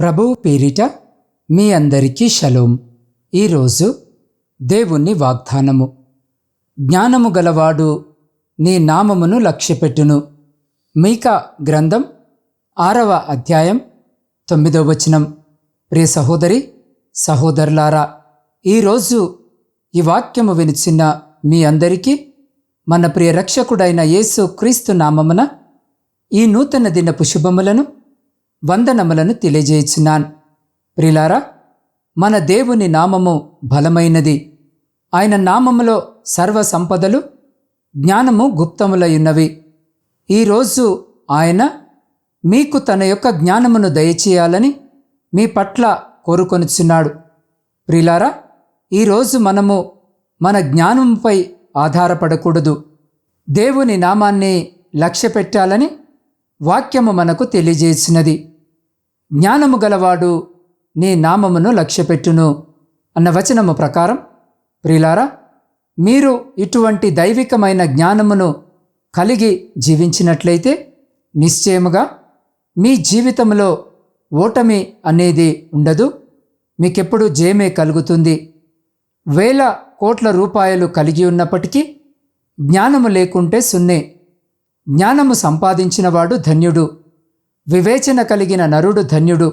ప్రభువు పేరిట మీ అందరికీ షలోం. ఈరోజు దేవుని వాగ్దానము. జ్ఞానము గలవాడు నీ నామమును లక్ష్యపెట్టును. మీకా గ్రంథం ఆరవ అధ్యాయం తొమ్మిదవ వచనం. ప్రియ సహోదరి సహోదరులారా ఈరోజు ఈ వాక్యము వినిచిన మీ అందరికీ మన ప్రియ రక్షకుడైన యేసు క్రీస్తు నామమున ఈ నూతన దినపు శుభములను వందనములను తెలియజేయుచున్నాను. ప్రిలారా మన దేవుని నామము బలమైనది. ఆయన నామములో సర్వ సంపదలు జ్ఞానము గుప్తములయున్నవి. ఈరోజు ఆయన మీకు తన యొక్క జ్ఞానమును దయచేయాలని మీ పట్ల కోరుకొనుచున్నాడు. ప్రిలారా ఈరోజు మనము మన జ్ఞానంపై ఆధారపడకూడదు. దేవుని నామాన్ని లక్ష్య పెట్టాలని వాక్యము మనకు తెలియజేసినది. జ్ఞానము గలవాడు నీ నామమును లక్ష్యపెట్టును అన్న వచనము ప్రకారం ప్రిలారా మీరు ఇటువంటి దైవికమైన జ్ఞానమును కలిగి జీవించినట్లయితే నిశ్చయముగా మీ జీవితంలో ఓటమి అనేది ఉండదు. మీకెప్పుడు జయమే కలుగుతుంది. వేల కోట్ల రూపాయలు కలిగి ఉన్నప్పటికీ జ్ఞానము లేకుంటే సున్నే జ్ఞానము సంపాదించినవాడు ధన్యుడు. వివేచన కలిగిన నరుడు ధన్యుడు.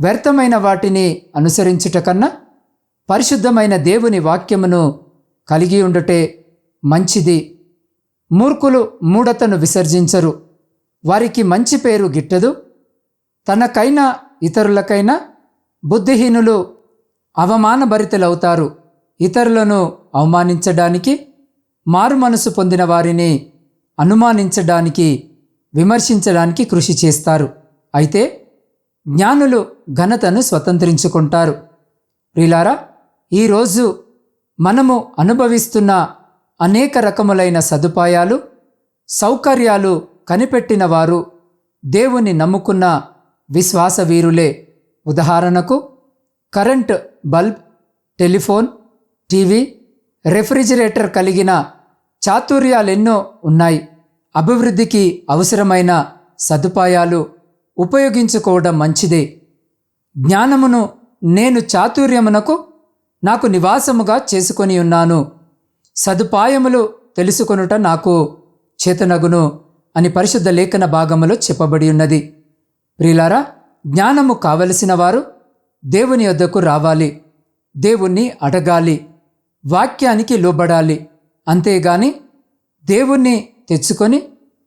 వ్యర్థమైన వాటిని అనుసరించుట కన్నా పరిశుద్ధమైన దేవుని వాక్యమును కలిగి ఉండుటే మంచిది. మూర్ఖులు మూఢతను విసర్జించరు. వారికి మంచి పేరు గిట్టదు. తనకైనా ఇతరులకైనా బుద్ధిహీనులు అవమానభరితులవుతారు. ఇతరులను అవమానించడానికి మారు మనసు పొందిన వారిని అనుమానించడానికి విమర్శించడానికి కృషి చేస్తారు. అయితే జ్ఞానులు ఘనతను స్వతంత్రించుకుంటారు. ప్రిలారా ఈరోజు మనము అనుభవిస్తున్న అనేక రకములైన సదుపాయాలు సౌకర్యాలు కనిపెట్టిన వారు దేవుని నమ్ముకున్న విశ్వాస వీరులే ఉదాహరణకు current bulb telephone TV refrigerator కలిగిన చాతుర్యాలెన్నో ఉన్నాయి. అభివృద్ధికి అవసరమైన సదుపాయాలు ఉపయోగించుకోవడం మంచిదే. జ్ఞానమును నేను చాతుర్యమునకు నాకు నివాసముగా చేసుకొని ఉన్నాను. సదుపాయములు తెలుసుకొనుట నాకు చేతనగును అని పరిశుద్ధ లేఖన భాగములో చెప్పబడి ఉన్నది. ప్రియులారా జ్ఞానము కావలసిన వారు దేవుని వద్దకు రావాలి. దేవుణ్ణి అడగాలి. వాక్యానికి లోబడాలి. అంతేగాని దేవుణ్ణి తెచ్చుకొని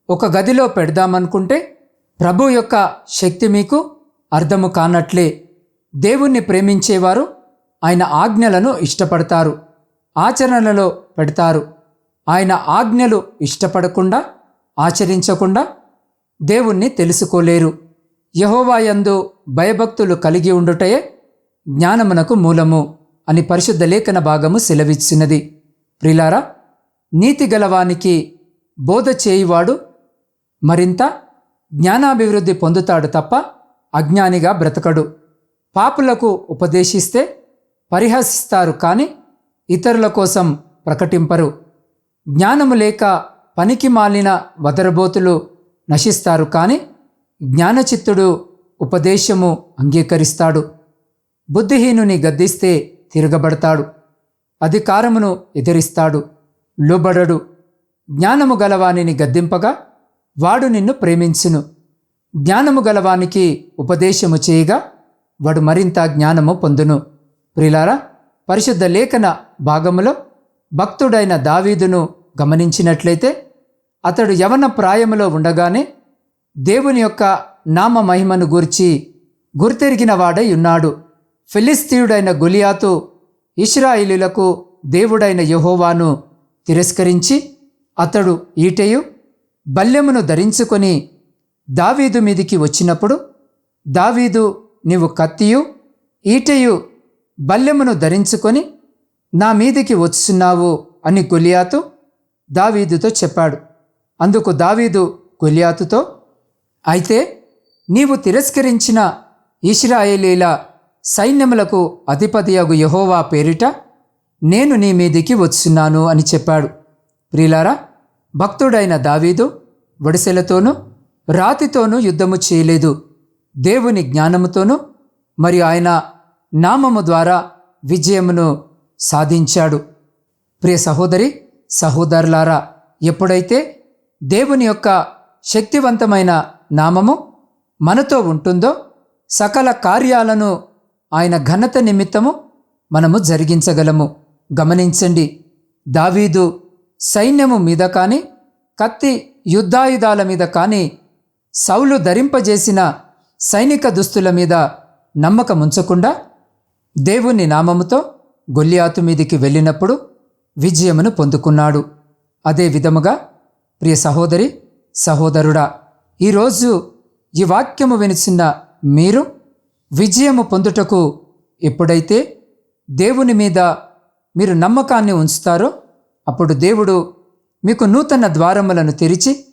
ఒక గదిలో పెడదామనుకుంటే ప్రభు యొక్క శక్తి మీకు అర్థము కానట్లే. దేవుణ్ణి ప్రేమించేవారు ఆయన ఆజ్ఞలను ఇష్టపడతారు ఆచరణలో పెడతారు. ఆయన ఆజ్ఞలు ఇష్టపడకుండా ఆచరించకుండా దేవుణ్ణి తెలుసుకోలేరు. యహోవాయందు భయభక్తులు కలిగి ఉండుటయే జ్ఞానమునకు మూలము అని పరిశుద్ధ లేఖన భాగము సెలవిచ్చినది. ప్రిలారా నీతి గలవానికి బోధ చేయువాడు మరింత జ్ఞానాభివృద్ధి పొందుతాడు తప్ప అజ్ఞానిగా బ్రతకడు. పాపులకు ఉపదేశిస్తే పరిహసిస్తారు కానీ ఇతరుల కోసం ప్రకటింపరు. జ్ఞానము లేక పనికి మాలిన వదరబోతులు నశిస్తారు కానీ జ్ఞానచిత్తుడు ఉపదేశము అంగీకరిస్తాడు. బుద్ధిహీనుని గద్దిస్తే తిరగబడతాడు. అధికారమును ఎదిరిస్తాడు. లోబడడు. జ్ఞానము గలవానిని గద్దింపగా వాడు నిన్ను ప్రేమించును. జ్ఞానము గలవానికి ఉపదేశము చేయగా వాడు మరింత జ్ఞానము పొందును. ప్రిలారా పరిశుద్ధ లేఖన భాగములో భక్తుడైన దావీదును గమనించినట్లయితే అతడు యవన ప్రాయములో ఉండగానే దేవుని యొక్క నామ మహిమను గూర్చి గుర్తెరిగిన వాడై ఉన్నాడు. ఫిలిస్తీయుడైన గులియాతు ఇస్రాయిలులకు దేవుడైన యహోవాను తిరస్కరించి అతడు ఈటయు బల్యమును ధరించుకొని దావీదు మీదికి వచ్చినప్పుడు దావీదు నీవు కత్తియు ఈటయు బల్యమును ధరించుకొని నా మీదికి వచ్చున్నావు అని గొలియాతు దావీదుతో చెప్పాడు. అందుకు దావీదు గొలియాతుతో అయితే నీవు తిరస్కరించిన ఇస్రాయేలీల సైన్యములకు అధిపతియగు యహోవా పేరిట నేను నీ మీదికి వచ్చున్నాను అని చెప్పాడు. ప్రిలారా భక్తుడైన దావీదు వడిసెలతోనూ రాతితోనూ యుద్ధము చేయలేదు. దేవుని జ్ఞానముతోనూ మరియు ఆయన నామము ద్వారా విజయమును సాధించాడు. ప్రియ సహోదరి సహోదరులారా ఎప్పుడైతే దేవుని యొక్క శక్తివంతమైన నామము మనతో ఉంటుందో సకల కార్యాలను ఆయన ఘనత నిమిత్తము మనము జరిగించగలము. గమనించండి. దావీదు సైన్యము మీద కానీ కత్తి యుద్ధాయుధాల మీద కానీ సౌలు ధరింపజేసిన సైనిక దుస్తుల మీద నమ్మకముంచకుండా దేవుని నామముతో గొల్లియాతు మీదికి వెళ్ళినప్పుడు విజయమును పొందుకున్నాడు. అదే విధముగా ప్రియ సహోదరి సహోదరుడా ఈరోజు ఈ వాక్యము వినిచిన మీరు విజయము పొందుటకు ఎప్పుడైతే దేవుని మీద మీరు నమ్మకాన్ని ఉంచుతారో అప్పుడు దేవుడు మీకు నూతన ద్వారములను తెరిచి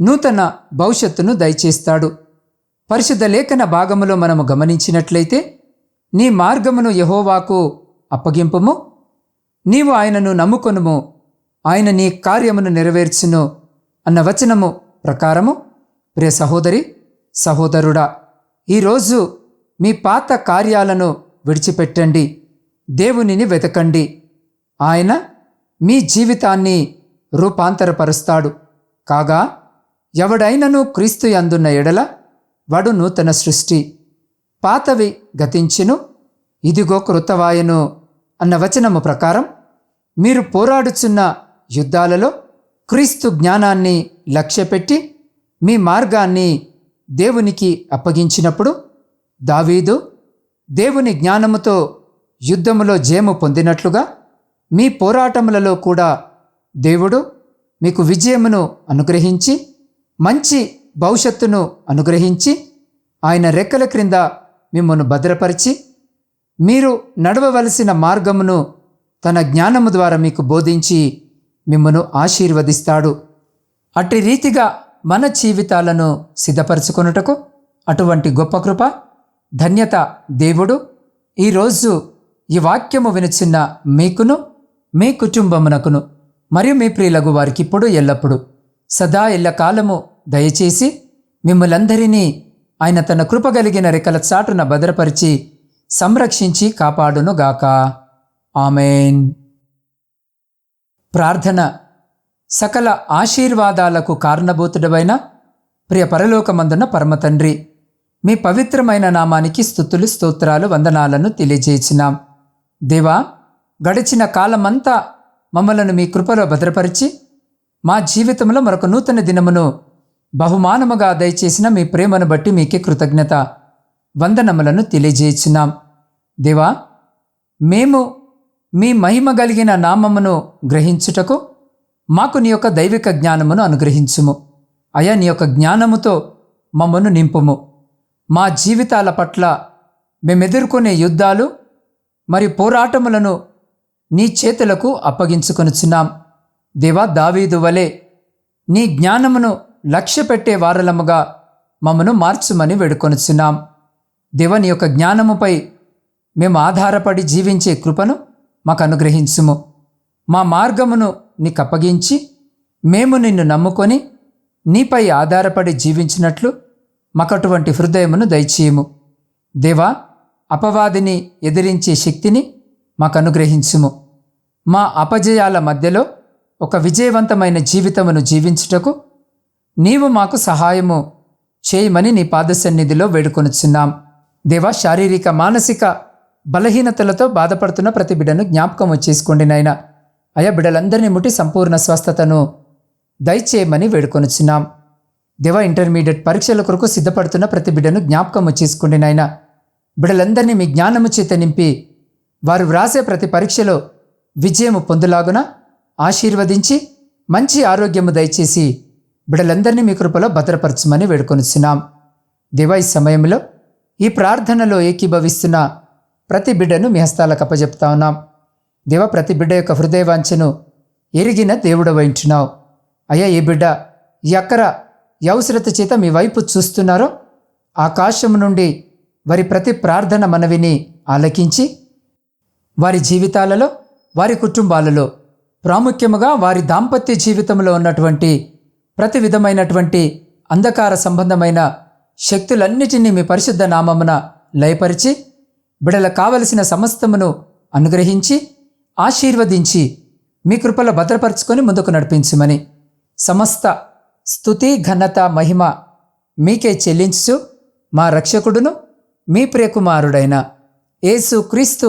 నూతన భవిష్యత్తును దయచేస్తాడు. పరిశుద్ధ లేఖన భాగములో మనము గమనించినట్లయితే నీ మార్గమును యహోవాకు అప్పగింపుము నీవు ఆయనను నమ్ముకొనుము ఆయన నీ కార్యమును నెరవేర్చును అన్న వచనము ప్రకారము. ప్రియ సహోదరి సహోదరుడా ఈరోజు మీ పాత కార్యాలను విడిచిపెట్టండి దేవునిని వెతకండి. ఆయన మీ జీవితాన్ని రూపాంతరపరుస్తాడు. కాగా ఎవడైనను క్రీస్తు అందున్న ఎడల వడు నూతన సృష్టి. పాతవి గతించును ఇదిగో కృతవాయను అన్న వచనము ప్రకారం మీరు పోరాడుచున్న యుద్ధాలలో క్రీస్తు జ్ఞానాన్ని లక్ష్యపెట్టి మీ మార్గాన్ని దేవునికి అప్పగించినప్పుడు దావీదు దేవుని జ్ఞానముతో యుద్ధములో జయము పొందినట్లుగా మీ పోరాటములలో కూడా దేవుడు మీకు విజయమును అనుగ్రహించి మంచి భవిష్యత్తును అనుగ్రహించి ఆయన రెక్కల క్రింద మిమ్మల్ని భద్రపరిచి మీరు నడవవలసిన మార్గమును తన జ్ఞానము ద్వారా మీకు బోధించి మిమ్మను ఆశీర్వదిస్తాడు. అట్టి రీతిగా మన జీవితాలను సిద్ధపరచుకొనుటకు అటువంటి గొప్ప కృప ధన్యత దేవుడు. ఈరోజు ఈ వాక్యము వినుచున్న మీకును మీ కుటుంబమునకును మరియు మీ ప్రియులగు వారికి ఇప్పుడు ఎల్లప్పుడు. సదా ఎల్లకాలము దయచేసి మిమ్మలందరినీ ఆయన తన కృపగలిగిన రెక్కల చాటున భద్రపరిచి సంరక్షించి కాపాడునుగాక. ఆమెన్. ప్రార్థన సకల ఆశీర్వాదాలకు కారణభూతుడవైన ప్రియ పరలోకమందున పరమతండ్రి మీ పవిత్రమైన నామానికి స్థుతులు స్తోత్రాలు వందనాలను తెలియజేసినాం. దేవా గడిచిన కాలమంతా మమ్మలను మీ కృపలో భద్రపరిచి మా జీవితంలో మరొక నూతన దినమును బహుమానముగా దయచేసిన మీ ప్రేమను బట్టి మీకే కృతజ్ఞత వందనములను తెలియజేస్తున్నాం దేవా మేము మీ మహిమ కలిగిన నామమును గ్రహించుటకు మాకు నీ యొక్క దైవిక జ్ఞానమును అనుగ్రహించుము. అయా నీ యొక్క జ్ఞానముతో మమ్మను నింపుము. మా జీవితాల పట్ల మేమెదుర్కొనే యుద్ధాలు మరి పోరాటములను నీ చేతులకు అప్పగించుకొనుచున్నాం దేవా దావీదు వలె నీ జ్ఞానమును లక్ష్యపెట్టే వారలముగా మమ్మను మార్చుమని వేడుకొనుచున్నాం దేవని యొక్క జ్ఞానముపై మేము ఆధారపడి జీవించే కృపను మాకు అనుగ్రహించుము మా మార్గమును నీకు అప్పగించి మేము నిన్ను నమ్ముకొని నీపై ఆధారపడి జీవించినట్లు మాకటువంటి హృదయమును దయచేయము. దేవా అపవాదిని ఎదిరించే శక్తిని మాకు అనుగ్రహించుము మా అపజయాల మధ్యలో ఒక విజయవంతమైన జీవితమును జీవించుటకు నీవు మాకు సహాయము చేయమని నీ పాదసన్నిధిలో వేడుకొనుచున్నాం. దేవా శారీరక మానసిక బలహీనతలతో బాధపడుతున్న ప్రతి బిడ్డను జ్ఞాపకం చేసుకోండి నాయన. అయా బిడ్డలందరినీ ముట్టి సంపూర్ణ స్వస్థతను దయచేయమని వేడుకొనుచున్నాం. దేవా ఇంటర్మీడియట్ పరీక్షల కొరకు సిద్ధపడుతున్న ప్రతి బిడ్డను జ్ఞాపకం చేసుకోండి నాయన. బిడ్డలందరినీ మీ జ్ఞానము చేత నింపి వారు వ్రాసే ప్రతి పరీక్షలో విజయము పొందులాగున ఆశీర్వదించి మంచి ఆరోగ్యము దయచేసి బిడలందరినీ మీ కృపలో భద్రపరచమని వేడుకొనిస్తున్నాం దివా ఈ సమయంలో ఈ ప్రార్థనలో ఏకీభవిస్తున్న ప్రతి బిడ్డను మీ హస్తాలకు అప్పజెప్తా ఉన్నాం. దేవ ప్రతి బిడ్డ యొక్క హృదయవాంఛను ఎరిగిన దేవుడు వహించున్నావు అయ్యా ఈ బిడ్డ ఈ అక్కర చేత మీ వైపు చూస్తున్నారో ఆకాశం నుండి వారి ప్రతి ప్రార్థన మనవిని ఆలకించి వారి జీవితాలలో వారి కుటుంబాలలో ప్రాముఖ్యముగా వారి దాంపత్య జీవితంలో ఉన్నటువంటి ప్రతి విధమైనటువంటి అంధకార సంబంధమైన శక్తులన్నిటినీ మీ పరిశుద్ధ నామమున లయపరిచి బిడల కావలసిన సమస్తమును అనుగ్రహించి ఆశీర్వదించి మీ కృపలో భద్రపరుచుకొని ముందుకు నడిపించమని సమస్త స్థుతి ఘనత మహిమ మీకే చెల్లించు మా రక్షకుడును మీ ప్రియకుమారుడైన యేసు క్రీస్తు